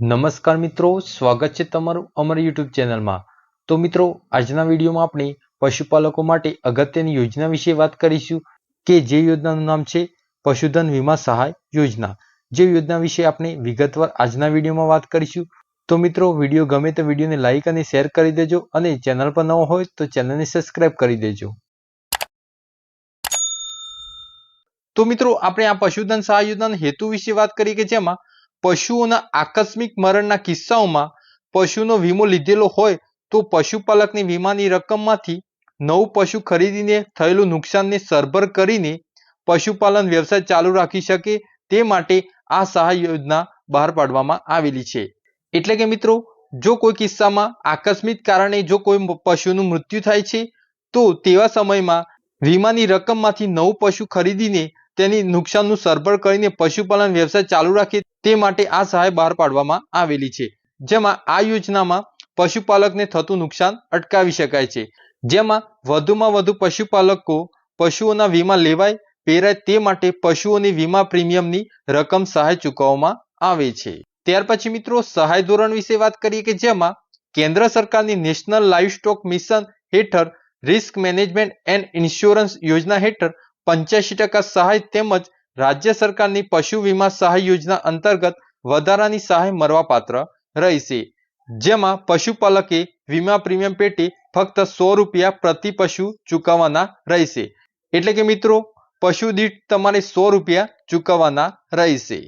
નમસ્કાર મિત્રો, સ્વાગત છે તમારું અમારી યુટ્યુબ ચેનલમાં. તો મિત્રો, આજના વિડીયોમાં આપણે પશુપાલકો માટે અગત્યની યોજના વિશે વાત કરીશું કે જે યોજનાનું નામ છે પશુધન વીમા સહાય યોજના. જે યોજના વિશે આપણે વિગતવાર આજના વિડીયોમાં વાત કરીશું. તો મિત્રો, વીડિયો ગમે તો વિડીયોને લાઇક અને શેર કરી દેજો અને ચેનલ પર નવો હોય તો ચેનલને સબસ્ક્રાઇબ કરી દેજો. તો મિત્રો, આપણે આ પશુધન સહાય યોજનાના હેતુ વિશે વાત કરી કે જેમાં પશુઓના આકસ્મિક મરણના કિસ્સાઓમાં પશુનો વીમો લીધેલો હોય તો પશુપાલકની વીમાની રકમમાંથી નવું પશુ ખરીદીને થયેલું નુકસાનને સરભર કરીને પશુપાલન વ્યવસાય ચાલુ રાખી શકે તે માટે આ સહાય યોજના બહાર પાડવામાં આવેલી છે. એટલે કે મિત્રો, જો કોઈ કિસ્સામાં આકસ્મિક કારણે જો કોઈ પશુનું મૃત્યુ થાય છે, તો તેવા સમયમાં વીમાની રકમમાંથી નવું પશુ ખરીદીને તેની નુકસાનનું સરભર કરીને પશુપાલન વ્યવસાય ચાલુ રાખે તે માટે આ સહાય બહાર પાડવામાં આવેલી છે. જેમાં આ યોજનામાં પશુપાલકને થતું નુકસાન અટકાવી શકાય છે. જેમાં વધુમાં વધુ પશુપાલકો પશુઓના વીમા લેવાય, પહેરાય તે માટે પશુઓની વીમા પ્રીમિયમની રકમ સહાય ચૂકવવામાં આવે છે. ત્યાર પછી મિત્રો સહાય ધોરણ વિશે વાત કરીએ કે જેમાં કેન્દ્ર સરકારની નેશનલ લાઈફ સ્ટોક મિશન હેઠળ રિસ્ક મેનેજમેન્ટ એન્ડ ઇન્સ્યોરન્સ યોજના હેઠળ પંચ્યાસી ટકા સહાય તેમજ રાજ્ય સરકારની પશુ વીમા સહાય યોજના અંતર્ગત વધારાની સહાય મળવાપાત્ર રહેશે. જેમાં પશુપાલકે વીમા પ્રીમિયમ પેટે ફક્ત સો રૂપિયા પ્રતિ પશુ ચૂકવવાના રહેશે. એટલે કે મિત્રો, પશુ દીઠ તમારે સો રૂપિયા ચૂકવવાના રહેશે.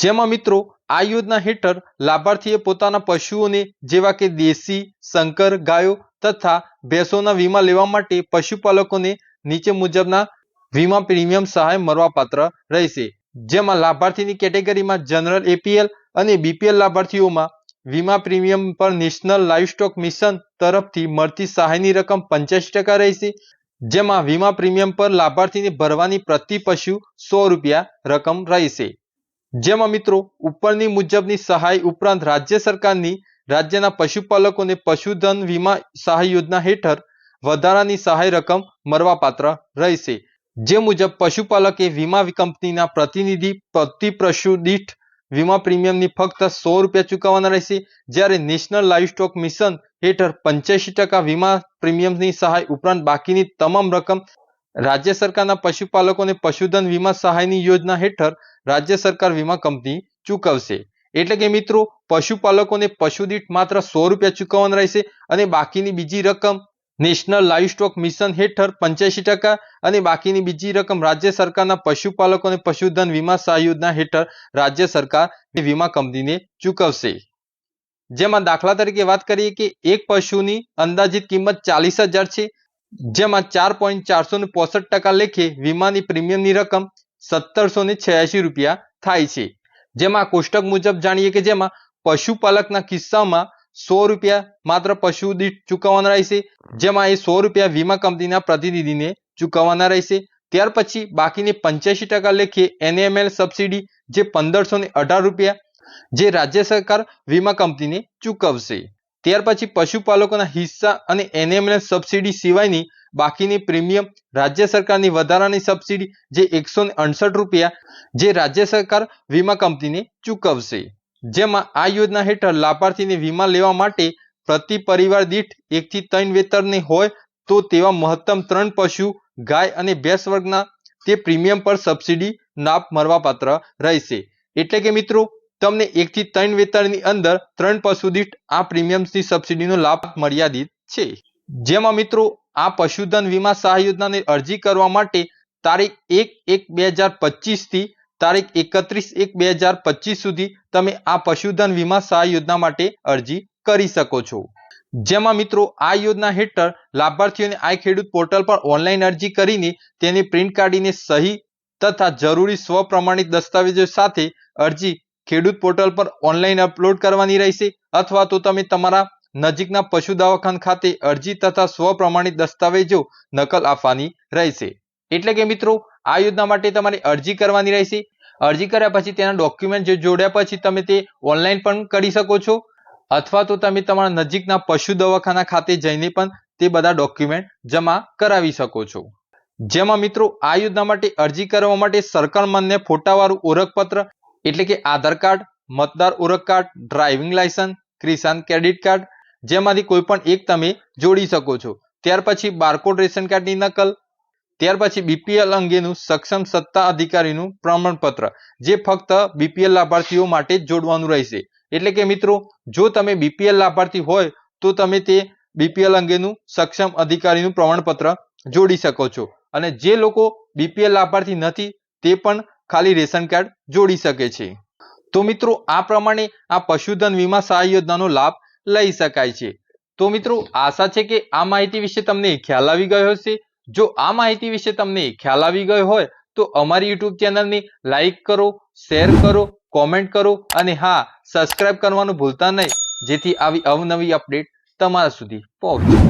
જેમાં મિત્રો, આ યોજના હેઠળ લાભાર્થીએ પોતાના પશુઓને જેવા કે દેશી, સંકર, ગાયો તથા ભેંસોના વીમા લેવા માટે પશુપાલકોને નીચે મુજબના વીમા પ્રીમિયમ સહાય મળવાપાત્ર રહેશે. જેમાં લાભાર્થીની કેટેગરીમાં જનરલ એપીએલ અને બીપીએલ લાભાર્થીઓમાં વીમા પ્રીમિયમ પર નેશનલ લાઇવસ્ટોક મિશન તરફથી મળતી સહાયની રકમ પંચ્યાસી ટકા રહેશે. જેમાં વીમા પ્રીમિયમ પર લાભાર્થીને ભરવાની પ્રતિ પશુ સો રૂપિયા રકમ રહેશે. જેમાં મિત્રો, ઉપરની મુજબની સહાય ઉપરાંત રાજ્ય સરકારની, રાજ્યના પશુપાલકોને પશુધન વીમા સહાય યોજના હેઠળ વધારાની સહાય રકમ મળવાપાત્ર રહેશે. જે મુજબ પશુપાલકે વીમા કંપનીના પ્રતિનિધિ પ્રતિ પશુ દીઠ વીમા પ્રીમિયમની ફક્ત સો રૂપિયા ચૂકવવાના રહેશે, જ્યારે નેશનલ લાઇવસ્ટોક મિશન હેઠળ પંચ્યાસી ટકા વીમા પ્રીમિયમની સહાય ઉપરાંત બાકીની તમામ રકમ રાજ્ય સરકારના પશુપાલકોને પશુધન વીમા સહાયની યોજના હેઠળ રાજ્ય સરકાર વીમા કંપની ચૂકવશે. એટલે કે મિત્રો, પશુપાલકોને પશુદીઠ માત્ર સો રૂપિયા ચૂકવવાના રહેશે અને બાકીની બીજી રકમ નેશનલ લાઇવસ્ટોક મિશન હેઠળ પંચ્યાસી ટકા અને બાકીની બીજી રકમ રાજ્ય સરકારના પશુપાલકો અને પશુધન વીમા સહાયોજના હેઠળ રાજ્ય સરકાર વીમા કંપનીને ચૂકવશે. જેમાં દાખલા તરીકે વાત કરીએ કે એક પશુની અંદાજિત કિંમત ચાલીસ હજાર છે, જેમાં ચાર પોઈન્ટ ચારસો પોસઠ ટકા લેખે વીમાની પ્રીમિયમની રકમ સત્તરસો ને છ્યાસી રૂપિયા થાય છે. જેમાં કોષ્ટક મુજબ જાણીએ કે જેમાં પશુપાલકના કિસ્સામાં સો રૂપિયા માત્ર પશુ દીઠ ચૂકવવાના રહેશે. જેમાં એ સો રૂપિયા વીમા કંપનીના પ્રતિનિધિને ચૂકવવાના રહેશે. ત્યાર પછી બાકીની પંચ્યાસી ટકા લેખે એનએમએલ સબસિડી જે પંદરસો ને અઢાર રૂપિયા જે રાજ્ય સરકાર વીમા કંપનીને ચૂકવશે. ત્યાર પછી પશુપાલકોના હિસ્સા અને એનએમએલ સબસિડી સિવાયની બાકીની પ્રીમિયમ રાજ્ય સરકારની વધારાની સબસિડી જે એકસો અડસઠ રૂપિયા જે રાજ્ય સરકાર વીમા કંપનીને ચૂકવશે. જેમાં આ યોજના હેઠળ લાભાર્થીને વીમા લેવા માટે પ્રતિ પરિવાર દીઠ એકથી ત્રણ વેતરની હોય તો તેવા મહત્તમ ત્રણ પશુ, ગાય અને ભેંસ વર્ગના તે પ્રીમિયમ પર સબસિડી લાભ મળવાપાત્ર રહેશે. એટલે કે મિત્રો, તમને એકથી ત્રણ વેતરની અંદર ત્રણ પશુ દીઠ આ પ્રીમિયમની સબસિડીનો લાભ મર્યાદિત છે. જેમાં મિત્રો, આ પશુધન વીમા સહાય યોજનાને અરજી કરવા માટે તારીખ એક એક બે હજાર પચીસથી તારીખ એકત્રીસ એક બે હજાર પચીસ સુધી તમે આ પશુધન વીમા સહાય યોજના માટે અરજી કરી શકો છો. જેમાં મિત્રો, આ યોજના હેઠળ લાભાર્થીઓને આ ખેડૂત પોર્ટલ પર ઓનલાઈન અરજી કરીને તેની પ્રિન્ટ કાઢીને સહી તથા જરૂરી સ્વપ્રમાણિત દસ્તાવેજો સાથે અરજી ખેડૂત પોર્ટલ પર ઓનલાઈન અપલોડ કરવાની રહેશે અથવા તો તમે તમારા નજીકના પશુ દવાખાન ખાતે અરજી તથા સ્વપ્રમાણિત દસ્તાવેજો નકલ આપવાની રહેશે. એટલે કે મિત્રો, આ યોજના માટે તમારે અરજી કરવાની રહેશે અરજી કર્યા પછી તેના ડોક્યુમેન્ટ જે જોડ્યા પછી તમે તે ઓનલાઈન પણ કરી શકો છો. અથવા તો તમે તમારા નજીકના પશુ દવાખાના ખાતે જઈને પણ તે બધા ડોક્યુમેન્ટ જમા કરાવી શકો છો. જેમાં મિત્રો આ યોજના માટે અરજી કરવા માટે સરકાર માન્ય ફોટાવાળું ઓળખપત્ર એટલે કે આધાર કાર્ડ, મતદાર ઓળખ card driving licence Kisan credit card જેમાંથી કોઈ પણ એક તમે જોડી શકો છો. ત્યાર પછી બારકોડ રેશન કાર્ડની નકલ ત્યાર પછી બીપીએલ અંગેનું સક્ષમ સત્તા અધિકારીનું પ્રમાણપત્ર, જે ફક્ત બીપીએલ લાભાર્થીઓ માટે જોડવાનું રહેશે. એટલે કે મિત્રો, જો તમે બીપીએલ લાભાર્થી હોય, તો તમે તે બીપીએલ અંગેનું સક્ષમ અધિકારીનું પ્રમાણપત્ર જોડી શકો છો. અને જે લોકો બીપીએલ લાભાર્થી નથી, તે પણ ખાલી રેશન કાર્ડ જોડી શકે છે. તો મિત્રો, આ પ્રમાણે આ પશુધન વીમા સહાય યોજનાનો લાભ લઈ શકાય છે. તો મિત્રો, આશા છે કે આ માહિતી વિશે તમને ખ્યાલ આવી ગયો હશે. જો આ માહિતી વિશે તમને ખ્યાલ આવી ગયો હોય, તો અમારી યુટ્યુબ ચેનલને લાઈક કરો, શેર કરો, કોમેન્ટ કરો અને હા, સબસ્ક્રાઇબ કરવાનું ભૂલતા નહીં. જેથી આવી અવનવી અપડેટ તમારા સુધી પહોંચે.